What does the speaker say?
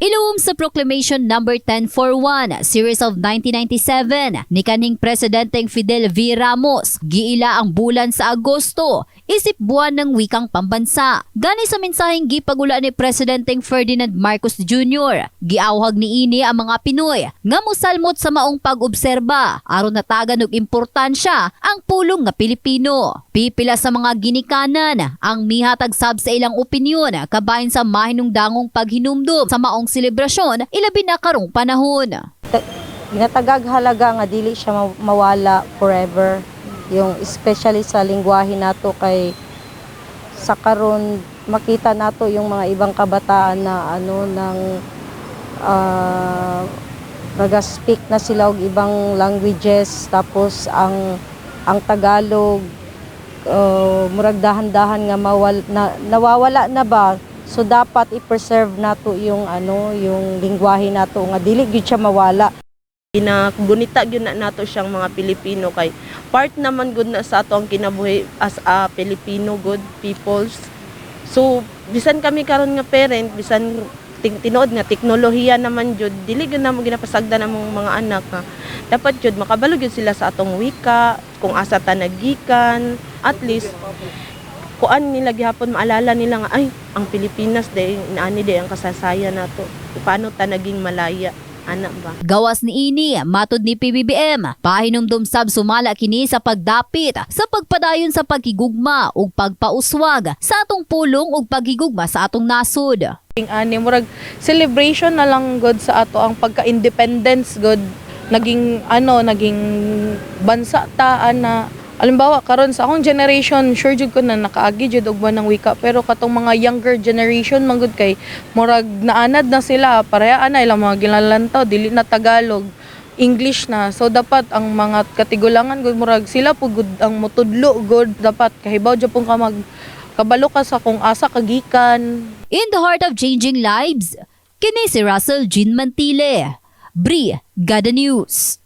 Iluwom sa Proclamation Number 1041, Series of 1997, ni kaning Presidenteng Fidel V. Ramos, giila ang bulan sa Agosto, isip buwan ng wikang pambansa. Gani sa mensaheng gipagula ni Presidenteng Ferdinand Marcos Jr., giawhag ni ini ang mga Pinoy nga musalmot sa maong pag-obserba aron natagan og importansya ang pulong nga Pilipino. Pipila sa mga ginikanan ang mihatag sab sa ilang opinyon kabahin sa mahinungdangong paghinumdum sa maong selebrasyon ilabi na karong panahon. Ta- ginatagag halaga nga dili siya ma- mawala forever yung especially sa lingwahe nato kay sa karon makita nato yung mga ibang kabataan na ano ng uh, speak na sila og ibang languages. Tapos ang ang Tagalog uh, murag dahan-dahan nga mawal, na, nawawala na ba? So dapat i-preserve nato yung ano yung lingwahe nato nga dili gyud siya mawala Ginagunita gyud na nato siyang mga Pilipino kay part naman gud na sa ato ang kinabuhi as a Filipino good peoples. So bisan kami karon nga parent, bisan tinuod nga teknolohiya naman jud dili gyud namo ginapasagda namong mga anak nga. Dapat jud makabalo gyud sila sa atong wika kung asa ta nagikan at least kuan nila gihapon maalala nila nga ay ang Pilipinas day naani day ang kasaysayan nato. Paano ta naging malaya ana ba? Gawas ni ini, matod ni PBBM, pahinumdum sab sumala kini sa pagdapit sa pagpadayon sa pagkigugma ug pagpauswag sa atong pulong ug pagigugma sa atong nasod. Ani murag celebration na lang god sa ato ang pagka-independence god. Naging ano naging bansa ta ana Alimbawa karon sa akong generation sure jud ko na nakaagi jud og buwan ng wika pero katong mga younger generation man gud kay murag naanad na sila pareha na ilang mga ginalantaw dili na Tagalog English na so dapat ang mga katigulangan gud murag sila pud gud ang mutudlo gud dapat kahibaw jud pong ka mag kabalo ka sa kung asa kagikan In the heart of changing lives, kini si Russell Jean Mantile. Bri, Gada News.